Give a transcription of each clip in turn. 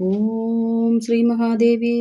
ഓം ശ്രീ മഹാദേവി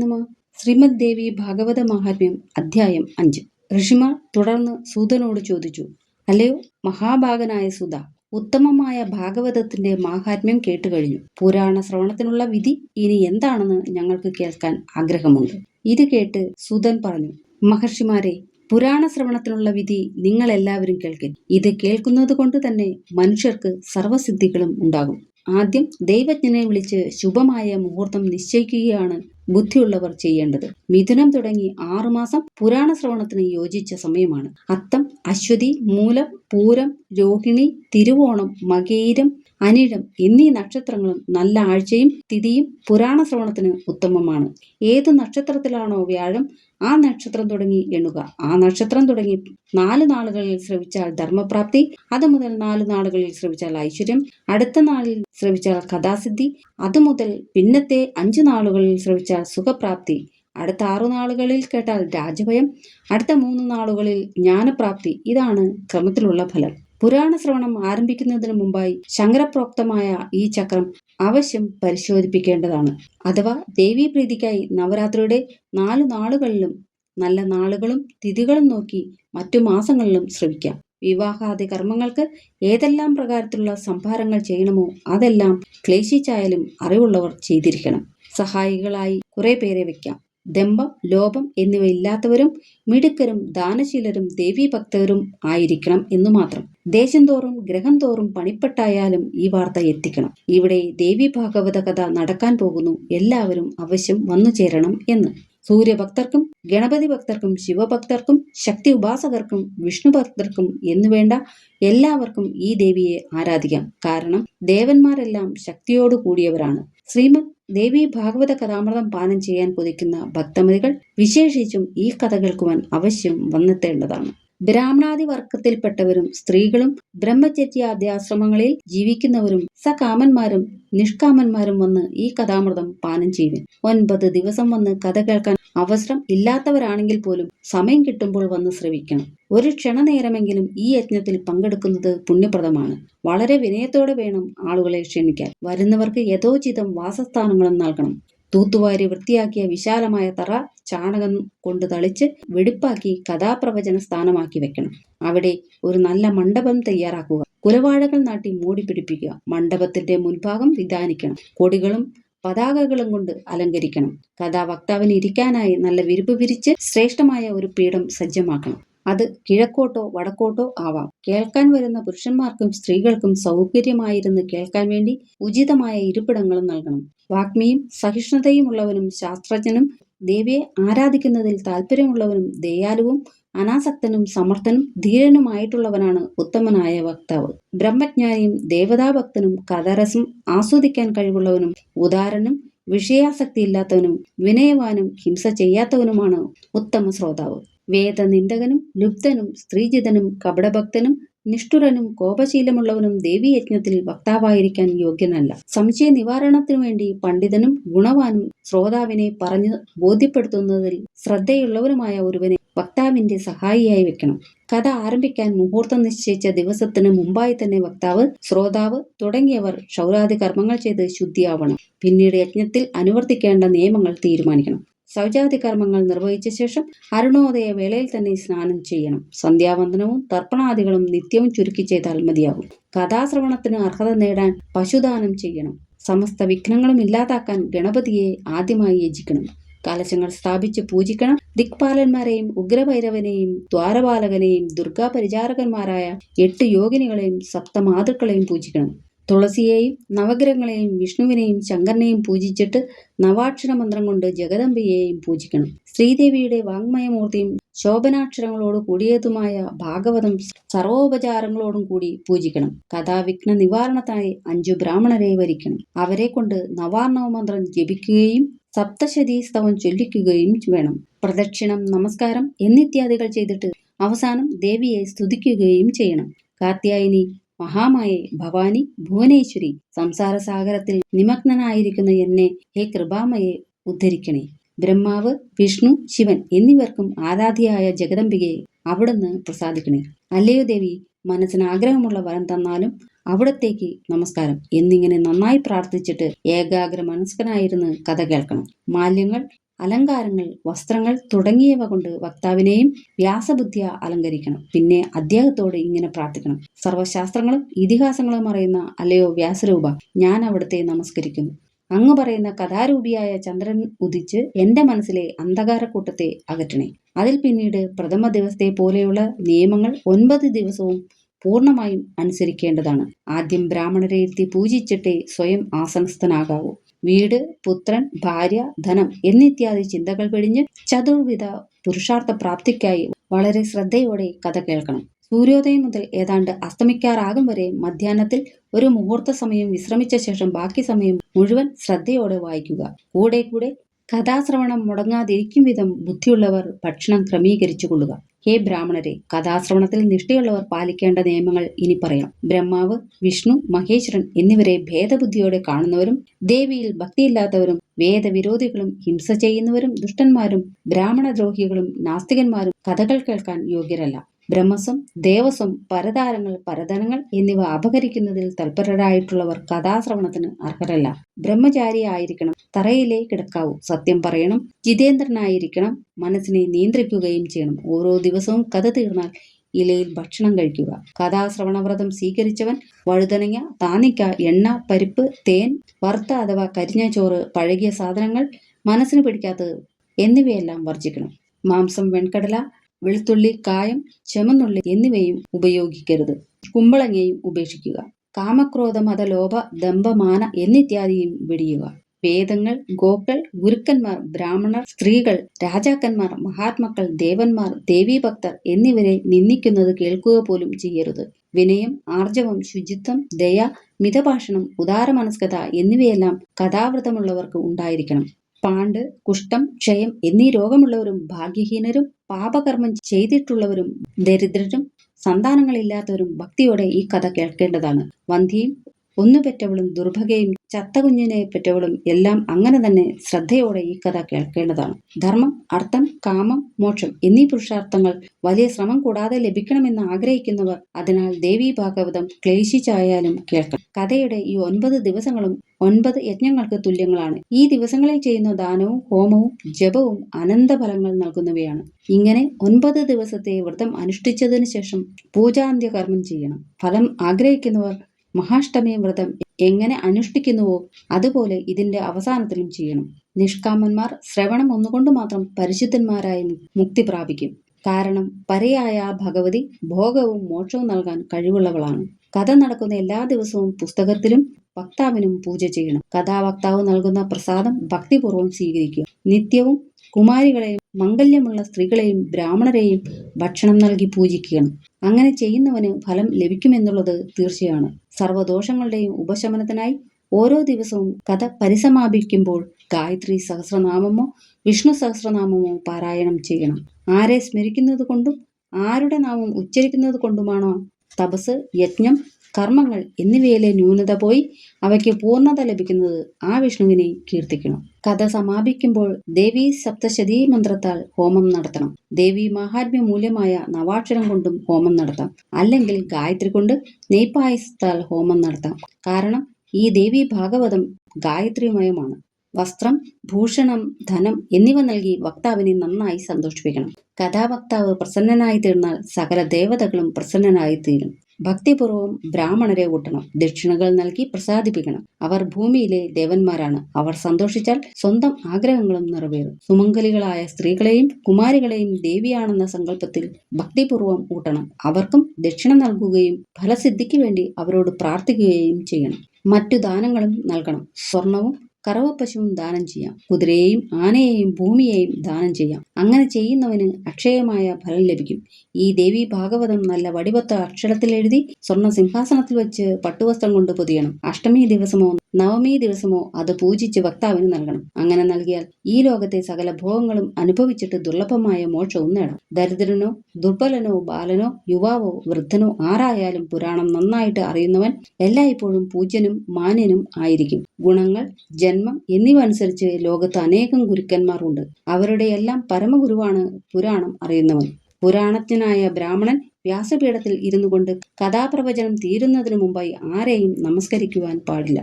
നമ. ശ്രീമദ് ദേവി ഭാഗവത മഹാത്മ്യം അധ്യായം അഞ്ച്. ഋഷിമാർ തുടർന്ന് സൂതനോട് ചോദിച്ചു അല്ലയോ മഹാഭാഗനായ സുത ഉത്തമമായ ഭാഗവതത്തിന്റെ മാഹാത്മ്യം കേട്ടുകഴിഞ്ഞു പുരാണ ശ്രവണത്തിനുള്ള വിധി ഇനി എന്താണെന്ന് ഞങ്ങൾക്ക് കേൾക്കാൻ ആഗ്രഹമുണ്ട്. ഇത് കേട്ട് സുതൻ പറഞ്ഞു മഹർഷിമാരെ പുരാണ ശ്രവണത്തിനുള്ള വിധി നിങ്ങൾ എല്ലാവരും കേൾക്കും ഇത് കേൾക്കുന്നത് കൊണ്ട് തന്നെ മനുഷ്യർക്ക് സർവസിദ്ധികളും ഉണ്ടാകും. ആദ്യം ദൈവജ്ഞനെ വിളിച്ച് ശുഭമായ മുഹൂർത്തം നിശ്ചയിക്കുകയാണ് ബുദ്ധിയുള്ളവർ ചെയ്യേണ്ടത്. മിഥുനം തുടങ്ങി ആറുമാസം പുരാണ ശ്രവണത്തിന് യോജിച്ച സമയമാണ്. അത്തം അശ്വതി മൂലം പൂരം രോഹിണി തിരുവോണം മകേരം അനിഴം എന്നീ നക്ഷത്രങ്ങളും നല്ല ആഴ്ചയും തിഥിയും പുരാണ ശ്രവണത്തിന് ഉത്തമമാണ്. ഏത് നക്ഷത്രത്തിലാണോ വ്യാഴം ആ നക്ഷത്രം തുടങ്ങി എണ്ണുക. ആ നക്ഷത്രം തുടങ്ങി നാല് നാളുകളിൽ ശ്രവിച്ചാൽ ധർമ്മപ്രാപ്തി അത് മുതൽ നാല് നാളുകളിൽ ശ്രവിച്ചാൽ ഐശ്വര്യം അടുത്ത നാളിൽ ശ്രവിച്ചാൽ കഥാസിദ്ധി അത് മുതൽ പിന്നത്തെ അഞ്ച് നാളുകളിൽ ശ്രവിച്ചാൽ സുഖപ്രാപ്തി അടുത്ത ആറു നാളുകളിൽ കേട്ടാൽ രാജഭയം അടുത്ത മൂന്ന് നാളുകളിൽ ജ്ഞാനപ്രാപ്തി. ഇതാണ് ക്രമത്തിലുള്ള ഫലം. പുരാണ ശ്രവണം ആരംഭിക്കുന്നതിന് മുമ്പായി ശങ്കരപ്രോക്തമായ ഈ ചക്രം അവശ്യം പരിശോധിപ്പിക്കേണ്ടതാണ്. അഥവാ ദേവീപ്രീതിക്കായി നവരാത്രിയുടെ നാലു നാളുകളിലും നല്ല നാളുകളും തിഥികളും നോക്കി മറ്റു മാസങ്ങളിലും ശ്രമിക്കാം. വിവാഹാദി കർമ്മങ്ങൾക്ക് ഏതെല്ലാം പ്രകാരത്തിലുള്ള സംഭാരങ്ങൾ ചെയ്യണമോ അതെല്ലാം ക്ലേശിച്ചായാലും അറിവുള്ളവർ ചെയ്തിരിക്കണം. സഹായികളായി കുറെ പേരെ വെക്കാം ദമ്പം ലോപം എന്നിവയില്ലാത്തവരും മിടുക്കരും ദാനശീലരും ദേവീഭക്തരും ആയിരിക്കണം എന്നു മാത്രം. ദേശം തോറും ഗ്രഹം തോറും പണിപ്പെട്ടായാലും ഈ വാർത്ത എത്തിക്കണം. ഇവിടെ ദേവി ഭാഗവത കഥ നടക്കാൻ പോകുന്നു. എല്ലാവരും അവശ്യം വന്നു ചേരണം എന്ന്. സൂര്യഭക്തർക്കും ഗണപതി ഭക്തർക്കും ശിവഭക്തർക്കും ശക്തി ഉപാസകർക്കും വിഷ്ണു ഭക്തർക്കും എന്നുവേണ്ട എല്ലാവർക്കും ഈ ദേവിയെ ആരാധിക്കാം. കാരണം ദേവന്മാരെല്ലാം ശക്തിയോടു കൂടിയവരാണ്. ശ്രീമദ് ദേവി ഭാഗവത കഥാമൃതം പാനം ചെയ്യാൻ കൊതിക്കുന്ന ഭക്തമതികൾ വിശേഷിച്ചും ഈ കഥ കേൾക്കുവാൻ അവശ്യം വന്നെത്തേണ്ടതാണ്. ബ്രാഹ്മണാദി വർഗത്തിൽപ്പെട്ടവരും സ്ത്രീകളും ബ്രഹ്മചര്യാദ്യാശ്രമങ്ങളിൽ ജീവിക്കുന്നവരും സകാമന്മാരും നിഷ്കാമന്മാരും വന്ന് ഈ കഥാമൃതം പാനം ചെയ്യുവിൻ. ഒൻപത് ദിവസം വന്ന് കഥ കേൾക്കാൻ അവസരം ഇല്ലാത്തവരാണെങ്കിൽ പോലും സമയം കിട്ടുമ്പോൾ വന്ന് ശ്രവിക്കണം. ഒരു ക്ഷണനേരമെങ്കിലും ഈ യജ്ഞത്തിൽ പങ്കെടുക്കുന്നത് പുണ്യപ്രദമാണ്. വളരെ വിനയത്തോടെ വേണം ആളുകളെ ക്ഷണിക്കാൻ. വരുന്നവർക്ക് യഥോചിതം വാസസ്ഥാനങ്ങളും നൽകണം. തൂത്തുവാരി വൃത്തിയാക്കിയ വിശാലമായ തറ ചാണകം കൊണ്ട് തളിച്ച് വെടിപ്പാക്കി കഥാപ്രവചന സ്ഥാനമാക്കി വെക്കണം. അവിടെ ഒരു നല്ല മണ്ഡപം തയ്യാറാക്കുക. കുലവാഴകൾ നാട്ടി മൂടി പിടിപ്പിക്കുക. മണ്ഡപത്തിന്റെ മുൻഭാഗം വിധാനിക്കണം കൊടികളും പതാകകളും കൊണ്ട് അലങ്കരിക്കണം. കഥാവക്താവിന് ഇരിക്കാനായി നല്ല വിരിപ്പ് വിരിച്ച് ശ്രേഷ്ഠമായ ഒരു പീഠം സജ്ജമാക്കണം. അത് കിഴക്കോട്ടോ വടക്കോട്ടോ ആവാം. കേൾക്കാൻ വരുന്ന പുരുഷന്മാർക്കും സ്ത്രീകൾക്കും സൗകര്യമായിരുന്ന് കേൾക്കാൻ വേണ്ടി ഉചിതമായ ഇരിപ്പിടങ്ങളും നൽകണം. വാഗ്മിയും സഹിഷ്ണുതയുമുള്ളവനും ശാസ്ത്രജ്ഞനും ദേവിയെ ആരാധിക്കുന്നതിൽ താല്പര്യമുള്ളവനും ദയാലുവും അനാസക്തനും സമർത്ഥനും ധീരനുമായിട്ടുള്ളവനാണ് ഉത്തമനായ വക്താവ്. ബ്രഹ്മജ്ഞാനിയും ദേവതാഭക്തനും കഥരസം ആസ്വദിക്കാൻ കഴിവുള്ളവനും ഉദാരനും വിഷയാസക്തി ഇല്ലാത്തവനും വിനയവാനും ഹിംസ ചെയ്യാത്തവനുമാണ് ഉത്തമ ശ്രോതാവ്. വേദനിന്ദകനും ലുബ്ധനും സ്ത്രീജിതനും കപടഭക്തനും നിഷ്ഠുരനും കോപശീലമുള്ളവനും ദേവീയജ്ഞത്തിൽ വക്താവായിരിക്കാൻ യോഗ്യനല്ല. സംശയ നിവാരണത്തിനു വേണ്ടി പണ്ഡിതനും ഗുണവാനും ശ്രോതാവിനെ പറഞ്ഞു ബോധ്യപ്പെടുത്തുന്നതിൽ ശ്രദ്ധയുള്ളവരുമായ ഒരുവനെ വക്താവിന്റെ സഹായിയായി വെക്കണം. കഥ ആരംഭിക്കാൻ മുഹൂർത്തം നിശ്ചയിച്ച ദിവസത്തിന് മുമ്പായി തന്നെ വക്താവ് ശ്രോതാവ് തുടങ്ങിയവർ ക്ഷൗരാദി കർമ്മങ്ങൾ ചെയ്ത് ശുദ്ധിയാവണം. പിന്നീട് യജ്ഞത്തിൽ അനുവർത്തിക്കേണ്ട നിയമങ്ങൾ തീരുമാനിക്കണം. ശൗചാദി കർമ്മങ്ങൾ നിർവഹിച്ച ശേഷം അരുണോദയ വേളയിൽ തന്നെ സ്നാനം ചെയ്യണം. സന്ധ്യാവന്ദനവും തർപ്പണാദികളും നിത്യവും ചുരുക്കി ചെയ്താൽ മതിയാകും. കഥാശ്രവണത്തിന് അർഹത നേടാൻ പശുദാനം ചെയ്യണം. സമസ്ത വിഘ്നങ്ങളും ഇല്ലാതാക്കാൻ ഗണപതിയെ ആദ്യമായി യജിക്കണം. കലശങ്ങൾ സ്ഥാപിച്ച് പൂജിക്കണം. ദിക്പാലന്മാരെയും ഉഗ്രഭൈരവനെയും ദ്വാരപാലകനെയും ദുർഗാ പരിചാരകന്മാരായ എട്ട് യോഗിനികളെയും സപ്തമാതൃക്കളെയും പൂജിക്കണം. തുളസിയെയും നവഗ്രഹങ്ങളെയും വിഷ്ണുവിനെയും ശങ്കരനെയും പൂജിച്ചിട്ട് നവാക്ഷര മന്ത്രം കൊണ്ട് ജഗദംബയെയും പൂജിക്കണം. ശ്രീദേവിയുടെ വാങ്മയമൂർത്തിയും ശോഭനാക്ഷരങ്ങളോട് കൂടിയതുമായ ഭാഗവതം സർവോപചാരങ്ങളോടും കൂടി പൂജിക്കണം. കഥാവിഘ്ന നിവാരണത്തിനായി അഞ്ചു ബ്രാഹ്മണരെ വരിക്കണം. അവരെ കൊണ്ട് നവാർണവ മന്ത്രം ജപിക്കുകയും സപ്തശതി സ്തവം ചൊല്ലിക്കുകയും വേണം. പ്രദക്ഷിണം നമസ്കാരം എന്നിത്യാദികൾ ചെയ്തിട്ട് അവസാനം ദേവിയെ സ്തുതിക്കുകയും ചെയ്യണം. കാത്യായനി മഹാമായെ ഭവാനി ഭുവനേശ്വരി സംസാരസാഗരത്തിൽ നിമഗ്നനായിരിക്കുന്ന എന്നെ ഹേ കൃപാമയെ ഉദ്ധരിക്കണേ. ബ്രഹ്മാവ് വിഷ്ണു ശിവൻ എന്നിവർക്കും ആരാധ്യയായ ജഗദംബികയെ അവിടുന്ന് പ്രസാദിക്കണേ. അല്ലയോ ദേവി മനസ്സിന് ആഗ്രഹമുള്ള വരം തന്നാലും അവിടത്തേക്ക് നമസ്കാരം. എന്നിങ്ങനെ നന്നായി പ്രാർത്ഥിച്ചിട്ട് ഏകാഗ്ര മനസ്കനായിരുന്ന് കഥ കേൾക്കണം. മാല്യങ്ങൾ അലങ്കാരങ്ങൾ വസ്ത്രങ്ങൾ തുടങ്ങിയവ കൊണ്ട് വക്താവിനെയും വ്യാസബുദ്ധിയ അലങ്കരിക്കണം. പിന്നെ അദ്ദേഹത്തോട് ഇങ്ങനെ പ്രാർത്ഥിക്കണം. സർവശാസ്ത്രങ്ങളും ഇതിഹാസങ്ങളും അറിയുന്ന അല്ലയോ വ്യാസരൂപ ഞാൻ അവിടുത്തെ നമസ്കരിക്കുന്നു. അങ്ങ് പറയുന്ന കഥാരൂപിയായ ചന്ദ്രൻ ഉദിച്ച് എന്റെ മനസ്സിലെ അന്ധകാരക്കൂട്ടത്തെ അകറ്റണേ. അതിൽ പിന്നീട് പ്രഥമ ദിവസത്തെ പോലെയുള്ള നിയമങ്ങൾ ഒൻപത് ദിവസവും പൂർണമായും അനുസരിക്കേണ്ടതാണ്. ആദ്യം ബ്രാഹ്മണരെ എത്തി പൂജിച്ചിട്ടേ സ്വയം ആസനസ്ഥനാകാവൂ. വീട് പുത്രൻ ഭാര്യ ധനം എന്നിത്യാദി ചിന്തകൾ വെടിഞ്ഞ് ചതുർവിധ പുരുഷാർത്ഥ പ്രാപ്തിക്കായി വളരെ ശ്രദ്ധയോടെ കഥ കേൾക്കണം. സൂര്യോദയം മുതൽ ഏതാണ്ട് അസ്തമിക്കാറാകും വരെ മധ്യാഹ്നത്തിൽ ഒരു മുഹൂർത്ത സമയം വിശ്രമിച്ച ശേഷം ബാക്കി സമയം മുഴുവൻ ശ്രദ്ധയോടെ വായിക്കുക. കൂടെ കൂടെ കഥാശ്രവണം മുടങ്ങാതിരിക്കും വിധം ബുദ്ധിയുള്ളവർ ഭക്ഷണം ക്രമീകരിച്ചു കൊള്ളുക. ഹേ ബ്രാഹ്മണരെ കഥാശ്രവണത്തിൽ നിഷ്ഠയുള്ളവർ പാലിക്കേണ്ട നിയമങ്ങൾ ഇനി പറയാം. ബ്രഹ്മാവ് വിഷ്ണു മഹേശ്വരൻ എന്നിവരെ ഭേദബുദ്ധിയോടെ കാണുന്നവരും ദേവിയിൽ ഭക്തിയില്ലാത്തവരും വേദവിരോധികളും ഹിംസ ചെയ്യുന്നവരും ദുഷ്ടന്മാരും ബ്രാഹ്മണദ്രോഹികളും നാസ്തികന്മാരും കഥകൾ കേൾക്കാൻ യോഗ്യരല്ല. ബ്രഹ്മസം ദേവസ്വം പരതാരങ്ങൾ പരതനങ്ങൾ എന്നിവ അപഹരിക്കുന്നതിൽ തൽപരരായിട്ടുള്ളവർ കഥാശ്രവണത്തിന് അർഹരല്ല. ബ്രഹ്മചാരി ആയിരിക്കണം തറയിലേ കിടക്കാവൂ സത്യം പറയണം ജിതേന്ദ്രനായിരിക്കണം മനസ്സിനെ നിയന്ത്രിക്കുകയും ചെയ്യണം. ഓരോ ദിവസവും കഥ തീർന്നാൽ ഇലയിൽ ഭക്ഷണം കഴിക്കുക. കഥാശ്രവണവ്രതം സ്വീകരിച്ചവൻ വഴുതനങ്ങ താനിക്ക എണ്ണ പരിപ്പ് തേൻ വറുത്ത അഥവാ കരിഞ്ഞ ചോറ് പഴകിയ സാധനങ്ങൾ മനസ്സിന് പിടിക്കാത്തത് എന്നിവയെല്ലാം വർജിക്കണം മാംസം വെൺകടല വെളുത്തുള്ളി കായം ചെമന്നുള്ളി എന്നിവയും ഉപയോഗിക്കരുത്. കുമ്പളങ്ങയും ഉപേക്ഷിക്കുക. കാമക്രോധ മത ലോഭ ദമ്പമാന എന്നിത്യാദിയും വെടിയുക. വേദങ്ങൾ ഗോക്കൾ ഗുരുക്കന്മാർ ബ്രാഹ്മണർ സ്ത്രീകൾ രാജാക്കന്മാർ മഹാത്മാക്കൾ ദേവന്മാർ ദേവീഭക്തർ എന്നിവരെ നിന്ദിക്കുന്നത് കേൾക്കുക പോലും ചെയ്യരുത്. വിനയം ആർജവം ശുചിത്വം ദയ മിതഭാഷണം ഉദാരമനസ്കത എന്നിവയെല്ലാം കഥാവൃതമുള്ളവർക്ക് ഉണ്ടായിരിക്കണം. പാണ്ട് കുഷ്ഠം ക്ഷയം എന്നീ രോഗമുള്ളവരും ഭാഗ്യഹീനരും പാപകർമ്മം ചെയ്തിട്ടുള്ളവരും ദരിദ്രരും സന്താനങ്ങളില്ലാത്തവരും ഭക്തിയോടെ ഈ കഥ കേൾക്കേണ്ടതാണ്. വന്ധിയും ഒന്നു പെറ്റവളും ദുർഭഗയും ചത്ത കുഞ്ഞിനെ പെറ്റവളും എല്ലാം അങ്ങനെ തന്നെ ശ്രദ്ധയോടെ ഈ കഥ കേൾക്കേണ്ടതാണ്. ധർമ്മം അർത്ഥം കാമം മോക്ഷം എന്നീ പുരുഷാർത്ഥങ്ങൾ വലിയ ശ്രമം കൂടാതെ ലഭിക്കണമെന്ന് ആഗ്രഹിക്കുന്നവർ അതിനാൽ ദേവി ഭാഗവതം ക്ലേശിച്ചായാലും കേൾക്കണം. കഥയുടെ ഈ ഒൻപത് ദിവസങ്ങളും ഒൻപത് യജ്ഞങ്ങൾക്ക് തുല്യങ്ങളാണ്. ഈ ദിവസങ്ങളിൽ ചെയ്യുന്ന ദാനവും ഹോമവും ജപവും അനന്ത ഫലങ്ങൾ നൽകുന്നവയാണ്. ഇങ്ങനെ ഒൻപത് ദിവസത്തെ വ്രതം അനുഷ്ഠിച്ചതിനു ശേഷം പൂജാന്ത്യകർമ്മം ചെയ്യണം. ഫലം ആഗ്രഹിക്കുന്നവർ മഹാഷ്ടമി വ്രതം എങ്ങനെ അനുഷ്ഠിക്കുന്നുവോ അതുപോലെ ഇതിന്റെ അവസാനത്തിലും ചെയ്യണം. നിഷ്കാമന്മാർ ശ്രവണം ഒന്നുകൊണ്ട് മാത്രം പരിശുദ്ധന്മാരായി മുക്തി പ്രാപിക്കും. കാരണം പരയായ ഭഗവതി ഭോഗവും മോക്ഷവും നൽകാൻ കഴിവുള്ളവളാണ്. കഥ നടക്കുന്ന എല്ലാ ദിവസവും പുസ്തകത്തിലും വക്താവിനും പൂജ ചെയ്യണം. കഥാവക്താവ് നൽകുന്ന പ്രസാദം ഭക്തിപൂർവം സ്വീകരിക്കുക നിത്യവും കുമാരികളെയും മംഗല്യമുള്ള സ്ത്രീകളെയും ബ്രാഹ്മണരെയും ഭക്ഷണം നൽകി പൂജിക്കണം അങ്ങനെ ചെയ്യുന്നവന് ഫലം ലഭിക്കുമെന്നുള്ളത് തീർച്ചയാണ്. സർവദോഷങ്ങളുടെയും ഉപശമനത്തിനായി ഓരോ ദിവസവും കഥ പരിസമാപിക്കുമ്പോൾ ഗായത്രി സഹസ്രനാമമോ വിഷ്ണു സഹസ്രനാമമോ പാരായണം ചെയ്യണം. ആരെ സ്മരിക്കുന്നത് കൊണ്ടും ആരുടെ നാമം ഉച്ചരിക്കുന്നത് കൊണ്ടുമാണോ തപസ് യജ്ഞം കർമ്മങ്ങൾ എന്നിവയിലെ ന്യൂനത പോയി അവയ്ക്ക് പൂർണത ലഭിക്കുന്നത് ആ വിഷ്ണുവിനെ കീർത്തിക്കണം. കഥ സമാപിക്കുമ്പോൾ ദേവി സപ്തശതീ മന്ത്രത്താൽ ഹോമം നടത്തണം. ദേവി മഹാത്മ്യ മൂല്യമായ നവാക്ഷരം കൊണ്ടും ഹോമം നടത്താം. അല്ലെങ്കിൽ ഗായത്രി കൊണ്ട് നെയ്പായസത്താൽ ഹോമം നടത്താം. കാരണം ഈ ദേവി ഭാഗവതം ഗായത്രിമയമാണ് വസ്ത്രം ഭൂഷണം ധനം എന്നിവ നൽകി വക്താവിനെ നന്നായി സന്തോഷിപ്പിക്കണം. കഥാവക്താവ് പ്രസന്നനായി തീർന്നാൽ സകല ദേവതകളും പ്രസന്നനായി തീരും. ഭക്തിപൂർവം ബ്രാഹ്മണരെ ഊട്ടണം ദക്ഷിണകൾ നൽകി പ്രസാദിപ്പിക്കണം. അവർ ഭൂമിയിലെ ദേവന്മാരാണ്. അവർ സന്തോഷിച്ചാൽ സ്വന്തം ആഗ്രഹങ്ങളും നിറവേറും. സുമംഗലികളായ സ്ത്രീകളെയും കുമാരികളെയും ദേവിയാണെന്ന സങ്കല്പത്തിൽ ഭക്തിപൂർവം ഊട്ടണം. അവർക്കും ദക്ഷിണ നൽകുകയും ഫലസിദ്ധിക്ക് വേണ്ടി അവരോട് പ്രാർത്ഥിക്കുകയും ചെയ്യണം. മറ്റു ദാനങ്ങളും നൽകണം. സ്വർണവും കറവപ്പശുവും ദാനം ചെയ്യാം. കുതിരയെയും ആനയെയും ഭൂമിയെയും ദാനം ചെയ്യാം. അങ്ങനെ ചെയ്യുന്നവന് അക്ഷയമായ ഫലം ലഭിക്കും. ഈ ദേവി ഭാഗവതം നല്ല വടിവത്ത അക്ഷരത്തിൽ എഴുതി സ്വർണ സിംഹാസനത്തിൽ വെച്ച് പട്ടുവസ്ത്രം കൊണ്ട് പൊതിയണം. അഷ്ടമി ദിവസമോ നവമി ദിവസമോ അത് പൂജിച്ച് വക്താവിന് നൽകണം. അങ്ങനെ നൽകിയാൽ ഈ ലോകത്തെ സകല ഭോഗങ്ങളും അനുഭവിച്ചിട്ട് ദുർലഭമായ മോക്ഷവും നേടാം. ദരിദ്രനോ ദുർബലനോ ബാലനോ യുവാവോ വൃദ്ധനോ ആരായാലും പുരാണം നന്നായിട്ട് അറിയുന്നവൻ എല്ലായ്പ്പോഴും പൂജ്യനും മാന്യനും ആയിരിക്കും. ഗുണങ്ങൾ ജന്മം എന്നിവ അനുസരിച്ച് ലോകത്ത് അനേകം ഗുരുക്കന്മാരുണ്ട്. അവരുടെ എല്ലാം പരമഗുരുവാണ് പുരാണം അറിയുന്നവൻ. പുരാണത്തിനായ ബ്രാഹ്മണൻ വ്യാസപീഠത്തിൽ ഇരുന്നു കൊണ്ട് കഥാപ്രവചനം തീരുന്നതിനു മുമ്പായി ആരെയും നമസ്കരിക്കുവാൻ പാടില്ല.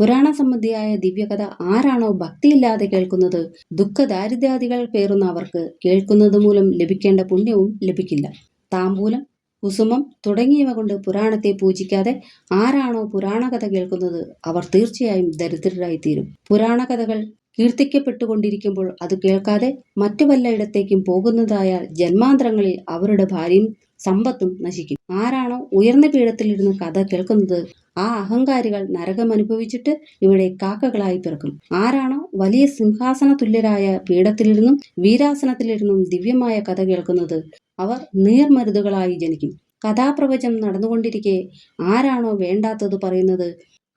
പുരാണ സംബന്ധിയായ ദിവ്യകഥ ആരാണോ ഭക്തിയില്ലാതെ കേൾക്കുന്നത് ദുഃഖദാരിദ്ര്യാദികൾ പേറുന്ന അവർക്ക് കേൾക്കുന്നത് മൂലം ലഭിക്കേണ്ട പുണ്യവും ലഭിക്കില്ല. താമ്പൂലം കുസുമം തുടങ്ങിയവ കൊണ്ട് പുരാണത്തെ പൂജിക്കാതെ ആരാണോ പുരാണകഥ കേൾക്കുന്നത് അവർ തീർച്ചയായും ദരിദ്രരായിത്തീരും. പുരാണകഥകൾ കീർത്തിക്കപ്പെട്ടുകൊണ്ടിരിക്കുമ്പോൾ അത് കേൾക്കാതെ മറ്റു വല്ലയിടത്തേക്കും പോകുന്നതായാൽ ജന്മാന്തരങ്ങളിൽ അവരുടെ ഭാര്യയും സമ്പത്തും നശിക്കും. ആരാണോ ഉയർന്ന പീഠത്തിലിരുന്ന് കഥ കേൾക്കുന്നത് ആ അഹങ്കാരികൾ നരകം അനുഭവിച്ചിട്ട് ഇവിടെ കാക്കകളായി പിറക്കും. ആരാണോ വലിയ സിംഹാസന തുല്യരായ പീഠത്തിലിരുന്നും വീരാസനത്തിലിരുന്നും ദിവ്യമായ കഥ കേൾക്കുന്നത് അവർ നീർമരുതുകളായി ജനിക്കും. കഥാപ്രവചം നടന്നുകൊണ്ടിരിക്കെ ആരാണോ വേണ്ടാത്തത് പറയുന്നത്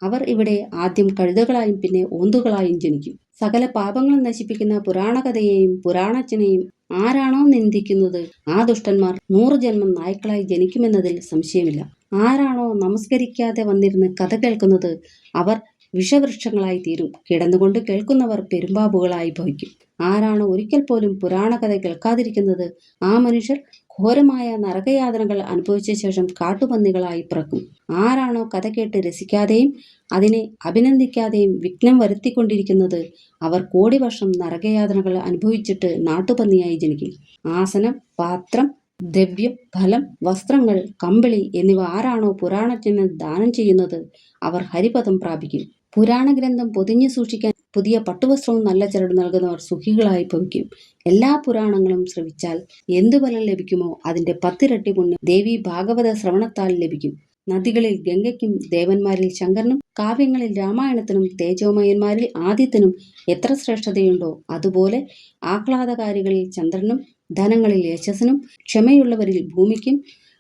അവർ ഇവിടെ ആദ്യം കഴുതകളായും പിന്നെ ഓന്തുകളായും ജനിക്കും. സകല പാപങ്ങളും നശിപ്പിക്കുന്ന പുരാണകഥയെയും പുരാണച്ചനെയും ആരാണോ നിന്ദിക്കുന്നത്? ആ ദുഷ്ടന്മാർ നൂറ് ജന്മം നായ്ക്കളായി ജനിക്കുമെന്നതിൽ സംശയമില്ല. ആരാണോ നമസ്കരിക്കാതെ വന്നിരുന്ന് കഥ കേൾക്കുന്നത് അവർ വിഷവൃക്ഷങ്ങളായി തീരും. കിടന്നുകൊണ്ട് കേൾക്കുന്നവർ പെരുമ്പാമ്പുകളായി ഭവിക്കും. ആരാണോ ഒരിക്കൽ പോലും പുരാണ കഥ കേൾക്കാതിരിക്കുന്നത് ആ മനുഷ്യർ ഘോരമായ നരകയാതനകൾ അനുഭവിച്ച ശേഷം കാട്ടുപന്നികളായി പിറക്കും. ആരാണോ കഥ കേട്ട് രസിക്കാതെയും അതിനെ അഭിനന്ദിക്കാതെയും വിഘ്നം വരുത്തിക്കൊണ്ടിരിക്കുന്നത് അവർ കോടി വർഷം നരകയാതനകൾ അനുഭവിച്ചിട്ട് നാട്ടുപന്നിയായി ജനിക്കും. ആസനം പാത്രം ദ്രവ്യം ഫലം വസ്ത്രങ്ങൾ കമ്പിളി എന്നിവ ആരാണോ പുരാണത്തിന് ദാനം ചെയ്യുന്നത് അവർ ഹരിപദം പ്രാപിക്കും. പുരാണ ഗ്രന്ഥം പൊതിഞ്ഞു സൂക്ഷിക്കാൻ പുതിയ പട്ടുവസ്ത്രവും നല്ല ചരട് നൽകുന്നവർ സുഖികളായി ഭവിക്കും. എല്ലാ പുരാണങ്ങളും ശ്രവിച്ചാൽ എന്തു ഫലം ലഭിക്കുമോ അതിന്റെ പത്തിരട്ടി പുണ്യം ദേവി ഭാഗവത ശ്രവണത്താൽ ലഭിക്കും. നദികളിൽ ഗംഗയ്ക്കും ദേവന്മാരിൽ ശങ്കരനും കാവ്യങ്ങളിൽ രാമായണത്തിനും തേജോമയന്മാരിൽ ആദിത്യനും എത്ര ശ്രേഷ്ഠതയുണ്ടോ അതുപോലെ ആഹ്ലാദകാരികളിൽ ചന്ദ്രനും ധനങ്ങളിൽ യശസ്സിനും ക്ഷമയുള്ളവരിൽ ഭൂമിക്കും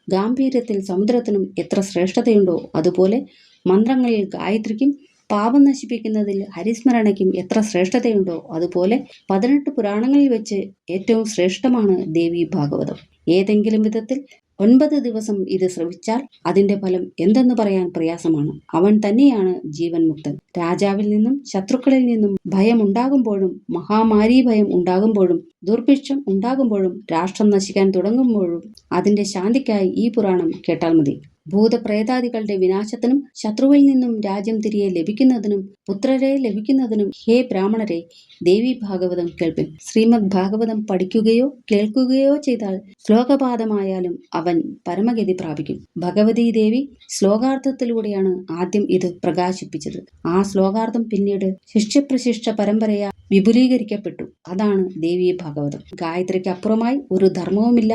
ഗാംഭീര്യത്തിൽ സമുദ്രത്തിനും എത്ര ശ്രേഷ്ഠതയുണ്ടോ അതുപോലെ മന്ത്രങ്ങളിൽ ഗായത്രിക്കും പാപം നശിപ്പിക്കുന്നതിൽ ഹരിസ്മരണയ്ക്കും എത്ര ശ്രേഷ്ഠതയുണ്ടോ അതുപോലെ പതിനെട്ട് പുരാണങ്ങളിൽ വെച്ച് ഏറ്റവും ശ്രേഷ്ഠമാണ് ദേവി ഭാഗവതം. ഏതെങ്കിലും വിധത്തിൽ ഒൻപത് ദിവസം ഇത് ശ്രവിച്ചാൽ അതിന്റെ ഫലം എന്തെന്ന് പറയാൻ പ്രയാസമാണ്. അവൻ തന്നെയാണ് ജീവൻ മുക്തൻ രാജാവിൽ നിന്നും ശത്രുക്കളിൽ നിന്നും ഭയം ഉണ്ടാകുമ്പോഴും മഹാമാരി ഭയം ഉണ്ടാകുമ്പോഴും ദുർഭിക്ഷം ഉണ്ടാകുമ്പോഴും രാഷ്ട്രം നശിക്കാൻ തുടങ്ങുമ്പോഴും അതിന്റെ ശാന്തിക്കായി ഈ പുരാണം കേട്ടാൽ മതി. ഭൂതപ്രേതാദികളുടെ വിനാശത്തിനും ശത്രുവിൽ നിന്നും രാജ്യം തിരികെ ലഭിക്കുന്നതിനും പുത്രരെ ലഭിക്കുന്നതിനും ഹേ ബ്രാഹ്മണരെ ദേവി ഭാഗവതം കേൾപ്പിൻ. ശ്രീമദ് ഭാഗവതം പഠിക്കുകയോ കേൾക്കുകയോ ചെയ്താൽ ശ്ലോകപാതമായാലും അവൻ പരമഗതി പ്രാപിക്കും. ഭഗവതി ദേവി ശ്ലോകാർത്ഥത്തിലൂടെയാണ് ആദ്യം ഇത് പ്രകാശിപ്പിച്ചത്. ആ ശ്ലോകാർത്ഥം പിന്നീട് ശിഷ്യപ്രശിഷ്ട പരമ്പരയാ വിപുലീകരിക്കപ്പെട്ടു. അതാണ് ദേവി ഭാഗവതം. ഗായത്രിക്ക് അപ്പുറമായി ഒരു ധർമ്മവുമില്ല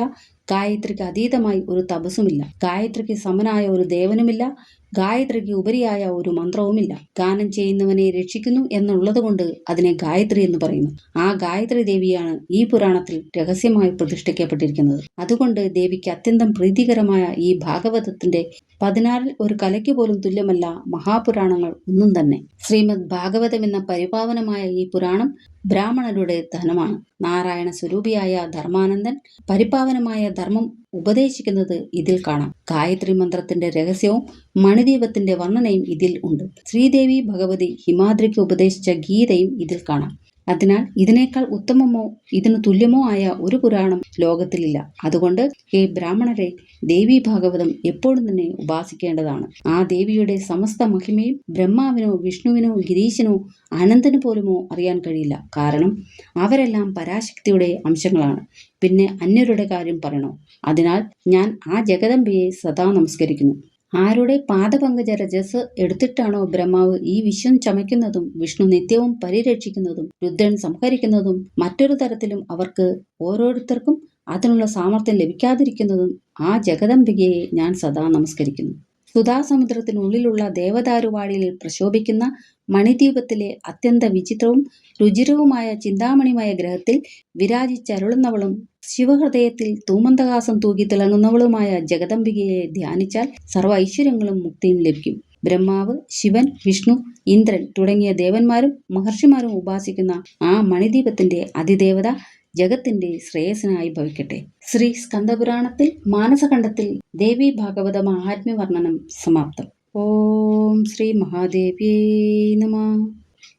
ഗായത്രിക്ക് അതീതമായി ഒരു തപസ്സുമില്ല. ഗായത്രിക്ക് സമനായ ഒരു ദേവനുമില്ല. ഗായത്രിക്ക് ഉപരിയായ ഒരു മന്ത്രവുമില്ല. ഗാനം ചെയ്യുന്നവനെ രക്ഷിക്കുന്നു എന്നുള്ളതുകൊണ്ട് അതിനെ ഗായത്രി എന്ന് പറയുന്നു. ആ ഗായത്രി ദേവിയാണ് ഈ പുരാണത്തിൽ രഹസ്യമായി പ്രതിഷ്ഠിക്കപ്പെട്ടിരിക്കുന്നത്. അതുകൊണ്ട് ദേവിക്ക് അത്യന്തം പ്രീതികരമായ ഈ ഭാഗവതത്തിന്റെ പതിനാറിൽ ഒരു കലയ്ക്ക് പോലും തുല്യമല്ല മഹാപുരാണങ്ങൾ ഒന്നും തന്നെ. ശ്രീമദ് ഭാഗവതം എന്ന പരിപാവനമായ ഈ പുരാണം ബ്രാഹ്മണരുടെ ധനമാണ്. നാരായണ സ്വരൂപിയായ ധർമാനന്ദൻ പരിപാവനമായ ധർമ്മം ഉപദേശിക്കുന്നത് ഇതിൽ കാണാം. ഗായത്രി മന്ത്രത്തിന്റെ രഹസ്യവും മണിദീപത്തിന്റെ വർണനയും ഇതിൽ ഉണ്ട്. ശ്രീദേവി ഭഗവതി ഹിമാദ്രിക്ക് ഉപദേശിച്ച ഗീതയും ഇതിൽ കാണാം. അതിനാൽ ഇതിനേക്കാൾ ഉത്തമമോ ഇതിനു തുല്യമോ ആയ ഒരു പുരാണം ലോകത്തിലില്ല. അതുകൊണ്ട് ഹേ ബ്രാഹ്മണരെ ദേവി ഭാഗവതം എപ്പോഴും തന്നെ ഉപാസിക്കേണ്ടതാണ്. ആ ദേവിയുടെ സമസ്ത മഹിമയും ബ്രഹ്മാവിനോ വിഷ്ണുവിനോ ഗിരീശനോ അനന്തന് പോലുമോ അറിയാൻ കഴിയില്ല. കാരണം അവരെല്ലാം പരാശക്തിയുടെ അംശങ്ങളാണ്. പിന്നെ അന്യരുടെ കാര്യം പറയണോ? അതിനാൽ ഞാൻ ആ ജഗദംബയെ സദാ നമസ്കരിക്കുന്നു. ആരുടെ പാദപങ്കജ രജസ് എടുത്തിട്ടാണോ ബ്രഹ്മാവ് ഈ വിശ്വം ചമയ്ക്കുന്നതും വിഷ്ണു നിത്യവും പരിരക്ഷിക്കുന്നതും രുദ്രൻ സംഹരിക്കുന്നതും മറ്റൊരു തരത്തിലും അവർക്ക് ഓരോരുത്തർക്കും അതിനുള്ള സാമർഥ്യം ലഭിക്കാതിരിക്കുന്നതും ആ ജഗദംബികയെ ഞാൻ സദാ നമസ്കരിക്കുന്നു. സുധാസമുദ്രത്തിനുള്ളിലുള്ള ദേവദാരുവാടിയിൽ പ്രശോഭിക്കുന്ന മണിദ്വീപത്തിലെ അത്യന്ത വിചിത്രവും രുചിരവുമായ ചിന്താമണിമായ ഗ്രഹത്തിൽ വിരാജിച്ചരുളുന്നവളും ശിവഹൃദയത്തിൽ തൂമന്തകാസം തൂകി തിളങ്ങുന്നവളുമായ ജഗദംബികയെ ധ്യാനിച്ചാൽ സർവ ഐശ്വര്യങ്ങളും മുക്തിയും ലഭിക്കും. ബ്രഹ്മാവ് ശിവൻ വിഷ്ണു ഇന്ദ്രൻ തുടങ്ങിയ ദേവന്മാരും മഹർഷിമാരും ഉപാസിക്കുന്ന ആ മണിദീപത്തിന്റെ അതിദേവത ജഗത്തിന്റെ ശ്രേയസിനായി ഭവിക്കട്ടെ. ശ്രീ സ്കന്ദപുരാണത്തിൽ മാനസഖണ്ഡത്തിൽ ദേവി ഭാഗവത മഹാത്മ്യ വർണനം സമാപ്തം. ഓം ശ്രീ മഹാദേവിയേ നമ.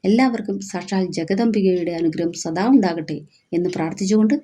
എല്ലാവർക്കും സാക്ഷാൽ ജഗദംബികയുടെ അനുഗ്രഹം സദാ ഉണ്ടാകട്ടെ എന്ന് പ്രാർത്ഥിച്ചുകൊണ്ട്